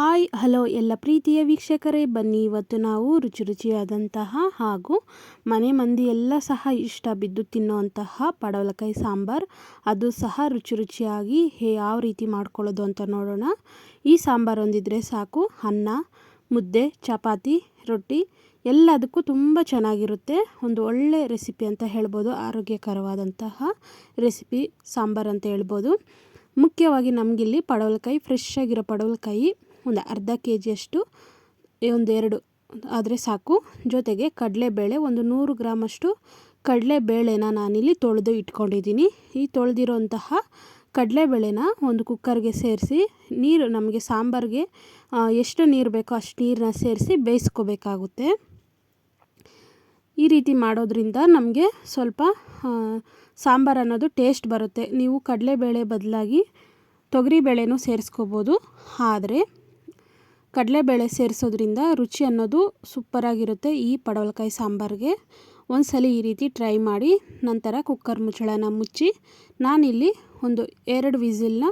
Hi, hello ಎಲ್ಲ ಪ್ರೀತಿಯ ವೀಕ್ಷಕರೇ, ಬನ್ನಿ ಇವತ್ತು ನಾವು ರುಚಿ ರುಚಿಯಾದಂತಹ ಹಾಗೂ ಮನೆ ಮಂದಿ ಎಲ್ಲ ಸಹ ಇಷ್ಟ ಬಿದ್ದು ತಿನ್ನುವಂತಹ ಪಡವಲಕಾಯಿ ಸಾಂಬಾರು. ಅದು ಸಹ ರುಚಿ ರುಚಿಯಾಗಿ ಹೇ, ಯಾವ ರೀತಿ ಮಾಡ್ಕೊಳ್ಳೋದು ಅಂತ ನೋಡೋಣ. ಈ ಸಾಂಬಾರು ಒಂದಿದ್ರೆ ಸಾಕು. ಅನ್ನ, ಮುದ್ದೆ, ಚಪಾತಿ, ರೊಟ್ಟಿ ಎಲ್ಲದಕ್ಕೂ ತುಂಬ ಚೆನ್ನಾಗಿರುತ್ತೆ. ಒಂದು ಒಳ್ಳೆ ರೆಸಿಪಿ ಅಂತ ಹೇಳ್ಬೋದು. ಆರೋಗ್ಯಕರವಾದಂತಹ ರೆಸಿಪಿ ಸಾಂಬಾರು ಅಂತ ಹೇಳ್ಬೋದು. ಮುಖ್ಯವಾಗಿ ನಮಗಿಲ್ಲಿ ಪಡವಲಕಾಯಿ ಫ್ರೆಶ್ ಆಗಿರೋ ಪಡವಲಕಾಯಿ ಒಂದು ಅರ್ಧ ಕೆ ಜಿಯಷ್ಟು ಒಂದೆರಡು ಆದರೆ ಸಾಕು. ಜೊತೆಗೆ ಕಡಲೆಬೇಳೆ ಒಂದು ನೂರು ಗ್ರಾಮಷ್ಟು ಕಡಲೆಬೇಳೆನ ನಾನಿಲ್ಲಿ ತೊಳೆದು ಇಟ್ಕೊಂಡಿದ್ದೀನಿ. ಈ ತೊಳೆದಿರೋಂತಹ ಕಡಲೆಬೇಳೆನ ಒಂದು ಕುಕ್ಕರ್ಗೆ ಸೇರಿಸಿ, ನೀರು ನಮಗೆ ಸಾಂಬಾರಿಗೆ ಎಷ್ಟು ನೀರು ಬೇಕೋ ಅಷ್ಟು ನೀರನ್ನ ಸೇರಿಸಿ ಬೇಯಿಸ್ಕೋಬೇಕಾಗುತ್ತೆ. ಈ ರೀತಿ ಮಾಡೋದ್ರಿಂದ ನಮಗೆ ಸ್ವಲ್ಪ ಸಾಂಬಾರು ಅನ್ನೋದು ಟೇಸ್ಟ್ ಬರುತ್ತೆ. ನೀವು ಕಡಲೆಬೇಳೆ ಬದಲಾಗಿ ತೊಗರಿಬೇಳೆನೂ ಸೇರಿಸ್ಕೋಬೋದು. ಆದರೆ ಕಡಲೆಬೇಳೆ ಸೇರಿಸೋದ್ರಿಂದ ರುಚಿ ಅನ್ನೋದು ಸೂಪರಾಗಿರುತ್ತೆ ಈ ಪಡವಲಕಾಯಿ ಸಾಂಬಾರಿಗೆ. ಒಂದ್ಸಲ ಈ ರೀತಿ ಟ್ರೈ ಮಾಡಿ, ನಂತರ ಕುಕ್ಕರ್ ಮುಚ್ಚಳನ ಮುಚ್ಚಿ, ನಾನಿಲ್ಲಿ ಒಂದು ಎರಡು ವಿಸಿಲ್ನ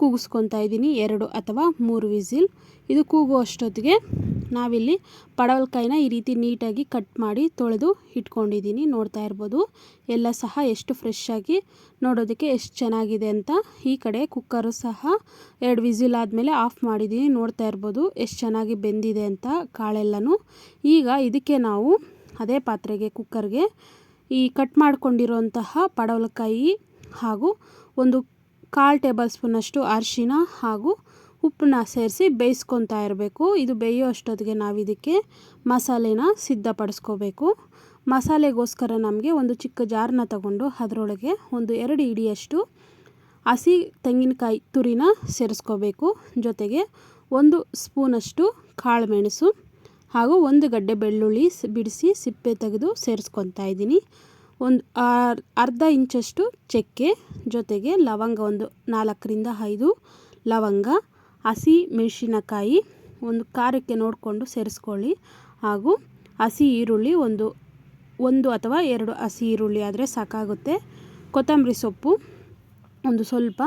ಕೂಗಿಸ್ಕೊತಾ ಇದ್ದೀನಿ, ಎರಡು ಅಥವಾ ಮೂರು ವಿಸಿಲ್. ಇದು ಕೂಗೋ ಅಷ್ಟೊತ್ತಿಗೆ ನಾವಿಲ್ಲಿ ಪಡವಲಕಾಯಿನ ಈ ರೀತಿ ನೀಟಾಗಿ ಕಟ್ ಮಾಡಿ ತೊಳೆದು ಇಟ್ಕೊಂಡಿದ್ದೀನಿ. ನೋಡ್ತಾ ಇರ್ಬೋದು, ಎಲ್ಲ ಸಹ ಎಷ್ಟು ಫ್ರೆಶ್ ಆಗಿ ನೋಡೋದಕ್ಕೆ ಎಷ್ಟು ಚೆನ್ನಾಗಿದೆ ಅಂತ. ಈ ಕಡೆ ಕುಕ್ಕರು ಸಹ ಎರಡು ವಿಸಿಲ್ ಆದಮೇಲೆ ಆಫ್ ಮಾಡಿದ್ದೀನಿ ನೋಡ್ತಾ ಇರ್ಬೋದು, ಎಷ್ಟು ಚೆನ್ನಾಗಿ ಬೆಂದಿದೆ ಅಂತ ಕಾಳೆಲ್ಲನೂ. ಈಗ ಇದಕ್ಕೆ ನಾವು ಅದೇ ಪಾತ್ರೆಗೆ ಕುಕ್ಕರ್ಗೆ ಈ ಕಟ್ ಮಾಡಿಕೊಂಡಿರುವಂತಹ ಪಡವಲಕಾಯಿ ಹಾಗೂ ಒಂದು ಕಾಲು ಟೇಬಲ್ ಸ್ಪೂನಷ್ಟು ಅರಿಶಿನ ಹಾಗೂ ಉಪ್ಪನ್ನ ಸೇರಿಸಿ ಬೇಯಿಸ್ಕೊತಾ ಇರಬೇಕು. ಇದು ಬೇಯೋ ಅಷ್ಟೊತ್ತಿಗೆ ನಾವು ಇದಕ್ಕೆ ಮಸಾಲೆನ ಸಿದ್ಧಪಡಿಸ್ಕೋಬೇಕು. ಮಸಾಲೆಗೋಸ್ಕರ ನಮಗೆ ಒಂದು ಚಿಕ್ಕ ಜಾರನ್ನ ತಗೊಂಡು ಅದರೊಳಗೆ ಒಂದು ಎರಡು ಇಡಿಯಷ್ಟು ಹಸಿ ತೆಂಗಿನಕಾಯಿ ತುರಿನ ಸೇರಿಸ್ಕೋಬೇಕು. ಜೊತೆಗೆ ಒಂದು ಸ್ಪೂನಷ್ಟು ಕಾಳುಮೆಣಸು ಹಾಗೂ ಒಂದು ಗಡ್ಡೆ ಬೆಳ್ಳುಳ್ಳಿ ಬಿಡಿಸಿ ಸಿಪ್ಪೆ ತೆಗೆದು ಸೇರಿಸ್ಕೊತಾ ಇದ್ದೀನಿ. ಒಂದು ಅರ್ಧ ಇಂಚಷ್ಟು ಚಕ್ಕೆ, ಜೊತೆಗೆ ಲವಂಗ ಒಂದು ನಾಲ್ಕರಿಂದ ಐದು ಲವಂಗ ಹಸಿ ಮೆಣಸಿನಕಾಯಿ ಒಂದು ಖಾರಕ್ಕೆ ನೋಡಿಕೊಂಡು ಸೇರಿಸ್ಕೊಳ್ಳಿ. ಹಾಗೂ ಹಸಿ ಈರುಳ್ಳಿ ಒಂದು ಒಂದು ಅಥವಾ ಎರಡು ಹಸಿ ಈರುಳ್ಳಿ ಆದರೆ ಸಾಕಾಗುತ್ತೆ. ಕೊತ್ತಂಬರಿ ಸೊಪ್ಪು ಒಂದು ಸ್ವಲ್ಪ.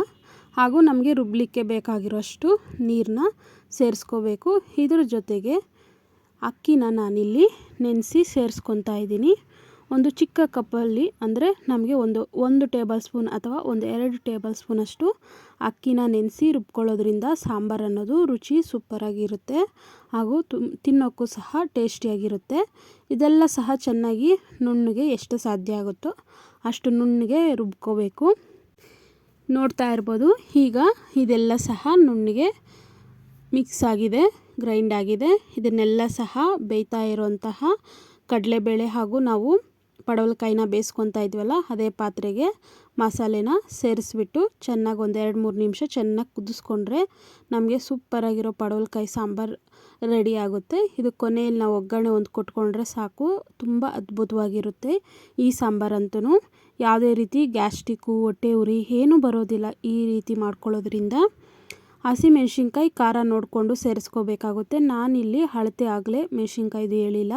ಹಾಗೂ ನಮಗೆ ರುಬ್ಬಲಿಕ್ಕೆ ಬೇಕಾಗಿರೋಷ್ಟು ನೀರನ್ನ ಸೇರಿಸ್ಕೋಬೇಕು. ಇದ್ರ ಜೊತೆಗೆ ಅಕ್ಕಿನ ನಾನಿಲ್ಲಿ ನೆನೆಸಿ ಸೇರಿಸ್ಕೊತಾ ಇದ್ದೀನಿ. ಒಂದು ಚಿಕ್ಕ ಕಪ್ಪಲ್ಲಿ ಅಂದರೆ ನಮಗೆ ಒಂದು ಒಂದು ಟೇಬಲ್ ಸ್ಪೂನ್ ಅಥವಾ ಒಂದು ಎರಡು ಟೇಬಲ್ ಸ್ಪೂನಷ್ಟು ಅಕ್ಕಿನ ನೆನೆಸಿ ರುಬ್ಕೊಳ್ಳೋದ್ರಿಂದ ಸಾಂಬಾರು ಅನ್ನೋದು ರುಚಿ ಸೂಪರಾಗಿರುತ್ತೆ ಹಾಗೂ ತಿನ್ನೋಕ್ಕೂ ಸಹ ಟೇಸ್ಟಿಯಾಗಿರುತ್ತೆ. ಇದೆಲ್ಲ ಸಹ ಚೆನ್ನಾಗಿ ನುಣ್ಣಗೆ ಎಷ್ಟು ಸಾಧ್ಯ ಆಗುತ್ತೋ ಅಷ್ಟು ನುಣ್ಣಗೆ ರುಬ್ಕೋಬೇಕು. ನೋಡ್ತಾ ಇರ್ಬೋದು, ಈಗ ಇದೆಲ್ಲ ಸಹ ನುಣ್ಣಗೆ ಮಿಕ್ಸ್ ಆಗಿದೆ, ಗ್ರೈಂಡ್ ಆಗಿದೆ. ಇದನ್ನೆಲ್ಲ ಸಹ ಬೇಯ್ತಾ ಇರುವಂತಹ ಕಡಲೆಬೇಳೆ ಹಾಗೂ ನಾವು ಪಡವಲಕಾಯಿನ ಬೇಯಿಸ್ಕೊತಾ ಇದ್ವಲ್ಲ, ಅದೇ ಪಾತ್ರೆಗೆ ಮಸಾಲೆನ ಸೇರಿಸ್ಬಿಟ್ಟು ಚೆನ್ನಾಗಿ ಒಂದು ಎರಡು ಮೂರು ನಿಮಿಷ ಚೆನ್ನಾಗಿ ಕುದಿಸ್ಕೊಂಡ್ರೆ ನಮಗೆ ಸೂಪರಾಗಿರೋ ಪಡವಲಕಾಯಿ ಸಾಂಬಾರು ರೆಡಿ ಆಗುತ್ತೆ. ಇದು ಕೊನೆಯಲ್ಲಿ ನಾವು ಒಗ್ಗರಣೆ ಒಂದು ಕೊಟ್ಕೊಂಡ್ರೆ ಸಾಕು, ತುಂಬ ಅದ್ಭುತವಾಗಿರುತ್ತೆ ಈ ಸಾಂಬಾರಂತೂ ಯಾವುದೇ ರೀತಿ ಗ್ಯಾಸ್ಟಿಕ್ಕು, ಹೊಟ್ಟೆ ಉರಿ, ಏನೂ ಬರೋದಿಲ್ಲ ಈ ರೀತಿ ಮಾಡ್ಕೊಳ್ಳೋದ್ರಿಂದ. ಹಸಿಮೆಣ್ಸಿನ್ಕಾಯಿ ಖಾರ ನೋಡಿಕೊಂಡು ಸೇರಿಸ್ಕೋಬೇಕಾಗುತ್ತೆ. ನಾನಿಲ್ಲಿ ಅಳತೆ ಆಗಲೇ ಮೆಣಸಿನ್ಕಾಯ್ದು ಹೇಳಿಲ್ಲ.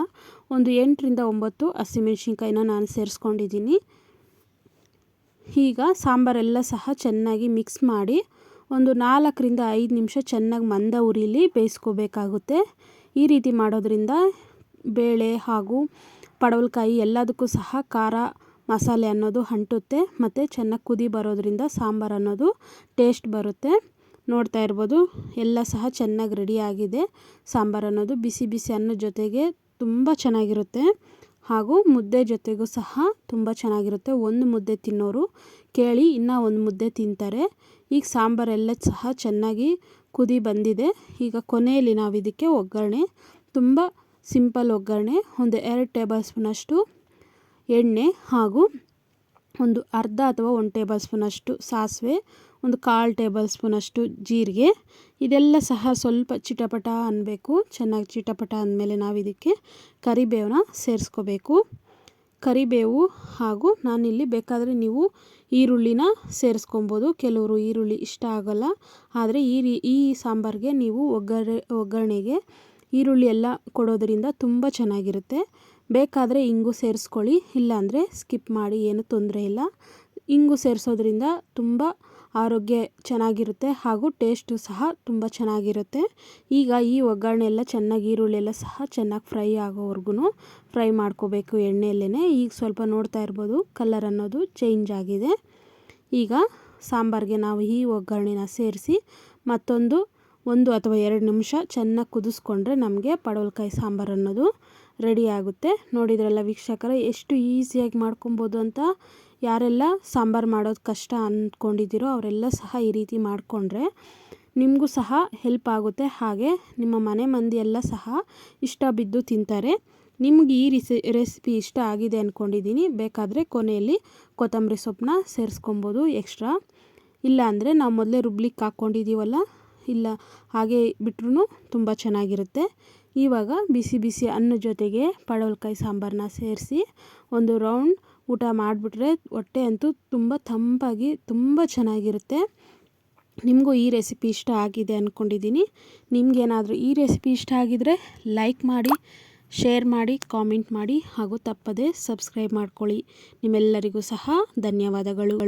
ಒಂದು ಎಂಟರಿಂದ ಒಂಬತ್ತು ಹಸಿಮೆಣ್ಸಿನ್ಕಾಯಿನ ನಾನು ಸೇರಿಸ್ಕೊಂಡಿದ್ದೀನಿ. ಈಗ ಸಾಂಬಾರೆಲ್ಲ ಸಹ ಚೆನ್ನಾಗಿ ಮಿಕ್ಸ್ ಮಾಡಿ ಒಂದು ನಾಲ್ಕರಿಂದ ಐದು ನಿಮಿಷ ಚೆನ್ನಾಗಿ ಮಂದ ಉರಿಲಿ ಬೇಯಿಸ್ಕೋಬೇಕಾಗುತ್ತೆ. ಈ ರೀತಿ ಮಾಡೋದ್ರಿಂದ ಬೇಳೆ ಹಾಗೂ ಪಡವಲಕಾಯಿ ಎಲ್ಲದಕ್ಕೂ ಸಹ ಖಾರ ಮಸಾಲೆ ಅನ್ನೋದು ಅಂಟುತ್ತೆ ಮತ್ತು ಚೆನ್ನಾಗಿ ಕುದಿ ಬರೋದ್ರಿಂದ ಸಾಂಬಾರು ಅನ್ನೋದು ಟೇಸ್ಟ್ ಬರುತ್ತೆ. ನೋಡ್ತಾ ಇರ್ಬೋದು. ಎಲ್ಲ ಸಹ ಚೆನ್ನಾಗಿ ರೆಡಿಯಾಗಿದೆ ಸಾಂಬಾರು ಅನ್ನೋದು ಬಿಸಿ ಬಿಸಿ ಅನ್ನದ ಜೊತೆಗೆ ತುಂಬ ಚೆನ್ನಾಗಿರುತ್ತೆ. ಹಾಗೂ ಮುದ್ದೆ ಜೊತೆಗೂ ಸಹ ತುಂಬ ಚೆನ್ನಾಗಿರುತ್ತೆ. ಒಂದು ಮುದ್ದೆ ತಿನ್ನೋರು ಕೇಳಿ ಇನ್ನೂ ಒಂದು ಮುದ್ದೆ ತಿಂತಾರೆ. ಈಗ ಸಾಂಬಾರೆಲ್ಲ ಸಹ ಚೆನ್ನಾಗಿ ಕುದಿ ಬಂದಿದೆ. ಈಗ ಕೊನೆಯಲ್ಲಿ ನಾವು ಇದಕ್ಕೆ ಒಗ್ಗರಣೆ, ತುಂಬ ಸಿಂಪಲ್ ಒಗ್ಗರಣೆ, ಒಂದು ಎರಡು ಟೇಬಲ್ ಸ್ಪೂನಷ್ಟು ಎಣ್ಣೆ ಹಾಗೂ ಒಂದು ಅರ್ಧ ಅಥವಾ ಒಂದು ಟೇಬಲ್ ಸ್ಪೂನಷ್ಟು ಸಾಸಿವೆ ಒಂದು ಕಾಲು ಟೇಬಲ್ ಸ್ಪೂನಷ್ಟು ಜೀರಿಗೆ. ಇದೆಲ್ಲ ಸಹ ಸ್ವಲ್ಪ ಚಿಟಪಟ ಅನ್ನಬೇಕು ಚೆನ್ನಾಗಿ ಚಿಟಪಟ ಅಂದಮೇಲೆ ನಾವು ಇದಕ್ಕೆ ಕರಿಬೇವನ್ನ ಸೇರಿಸ್ಕೋಬೇಕು. ಕರಿಬೇವು ಹಾಗೂ ನಾನಿಲ್ಲಿ ಬೇಕಾದರೆ ನೀವು ಈರುಳ್ಳಿನ ಸೇರಿಸ್ಕೊಬೋದು. ಕೆಲವರು ಈರುಳ್ಳಿ ಇಷ್ಟ ಆಗೋಲ್ಲ. ಆದರೆ ಈ ರೀ, ಈ ಸಾಂಬಾರಿಗೆ ನೀವು ಒಗ್ಗರಣೆ, ಒಗ್ಗರಣೆಗೆ ಈರುಳ್ಳಿ ಎಲ್ಲ ಕೊಡೋದರಿಂದ ತುಂಬ ಚೆನ್ನಾಗಿರುತ್ತೆ. ಬೇಕಾದರೆ ಇಂಗು ಸೇರಿಸ್ಕೊಳ್ಳಿ. ಇಲ್ಲಾಂದರೆ ಸ್ಕಿಪ್ ಮಾಡಿ, ಏನೂ ತೊಂದರೆ ಇಲ್ಲ. ಇಂಗು ಸೇರಿಸೋದ್ರಿಂದ ತುಂಬ ಆರೋಗ್ಯ ಚೆನ್ನಾಗಿರುತ್ತೆ ಹಾಗೂ ಟೇಸ್ಟು ಸಹ ತುಂಬ ಚೆನ್ನಾಗಿರುತ್ತೆ. ಈಗ ಈ ಒಗ್ಗರಣೆ ಎಲ್ಲ ಚೆನ್ನಾಗಿ ಈರುಳ್ಳಿ ಎಲ್ಲ ಸಹ ಚೆನ್ನಾಗಿ ಫ್ರೈ ಆಗೋವರೆಗೂ ಫ್ರೈ ಮಾಡ್ಕೋಬೇಕು ಎಣ್ಣೆಯಲ್ಲೇ ಈಗ ಸ್ವಲ್ಪ ನೋಡ್ತಾ ಇರ್ಬೋದು ಕಲರ್ ಅನ್ನೋದು ಚೇಂಜ್ ಆಗಿದೆ. ಈಗ ಸಾಂಬಾರಿಗೆ ನಾವು ಈ ಒಗ್ಗರಣೆನ ಸೇರಿಸಿ ಮತ್ತೊಂದು ಒಂದು ಅಥವಾ ಎರಡು ನಿಮಿಷ ಚೆನ್ನಾಗಿ ಕುದಿಸ್ಕೊಂಡ್ರೆ ನಮಗೆ ಪಡವಲಕಾಯಿ ಸಾಂಬಾರು ಅನ್ನೋದು ರೆಡಿ ಆಗುತ್ತೆ. ನೋಡಿದ್ರಲ್ಲ ವೀಕ್ಷಕರ, ಎಷ್ಟು ಈಸಿಯಾಗಿ ಮಾಡ್ಕೊಬೋದು ಅಂತ. ಯಾರೆಲ್ಲ ಸಾಂಬಾರು ಮಾಡೋದು ಕಷ್ಟ ಅಂದ್ಕೊಂಡಿದ್ದೀರೋ ಅವರೆಲ್ಲ ಸಹ ಈ ರೀತಿ ಮಾಡಿಕೊಂಡ್ರೆ ನಿಮಗೂ ಸಹ ಹೆಲ್ಪ್ ಆಗುತ್ತೆ. ಹಾಗೆ ನಿಮ್ಮ ಮನೆ ಮಂದಿ ಎಲ್ಲ ಸಹ ಇಷ್ಟ ಬಿದ್ದು ತಿಂತಾರೆ. ನಿಮ್ಗೆ ಈ ರಿಸಿ ರೆಸಿಪಿ ಇಷ್ಟ ಆಗಿದೆ ಅಂದ್ಕೊಂಡಿದ್ದೀನಿ ಬೇಕಾದರೆ ಕೊನೆಯಲ್ಲಿ ಕೊತ್ತಂಬರಿ ಸೊಪ್ಪನ್ನ ಸೇರಿಸ್ಕೊಬೋದು ಎಕ್ಸ್ಟ್ರಾ ಇಲ್ಲ ಅಂದರೆ ನಾವು ಮೊದಲೇ ರುಬ್ಲಿಕ್ಕೆ ಹಾಕ್ಕೊಂಡಿದ್ದೀವಲ್ಲ ಇಲ್ಲ, ಹಾಗೆ ಬಿಟ್ರೂ ತುಂಬ ಚೆನ್ನಾಗಿರುತ್ತೆ. ಇವಾಗ ಬಿಸಿ ಬಿಸಿ ಅನ್ನ ಜೊತೆಗೆ ಪಡವಲ್ಕಾಯಿ ಸಾಂಬಾರನ್ನ ಸೇರಿಸಿ ಒಂದು ರೌಂಡ್ ಊಟ ಮಾಡಿಬಿಟ್ರೆ ಹೊಟ್ಟೆ ಅಂತೂ ತುಂಬ ತಂಪಾಗಿ, ತುಂಬ ಚೆನ್ನಾಗಿರುತ್ತೆ. ನಿಮಗೂ ಈ ರೆಸಿಪಿ ಇಷ್ಟ ಆಗಿದೆ ಅಂದ್ಕೊಂಡಿದ್ದೀನಿ ನಿಮಗೇನಾದರೂ ಈ ರೆಸಿಪಿ ಇಷ್ಟ ಆಗಿದರೆ ಲೈಕ್ ಮಾಡಿ, ಶೇರ್ ಮಾಡಿ, ಕಾಮೆಂಟ್ ಮಾಡಿ ಹಾಗೂ ತಪ್ಪದೇ ಸಬ್ಸ್ಕ್ರೈಬ್ ಮಾಡ್ಕೊಳ್ಳಿ. ನಿಮ್ಮೆಲ್ಲರಿಗೂ ಸಹ ಧನ್ಯವಾದಗಳು.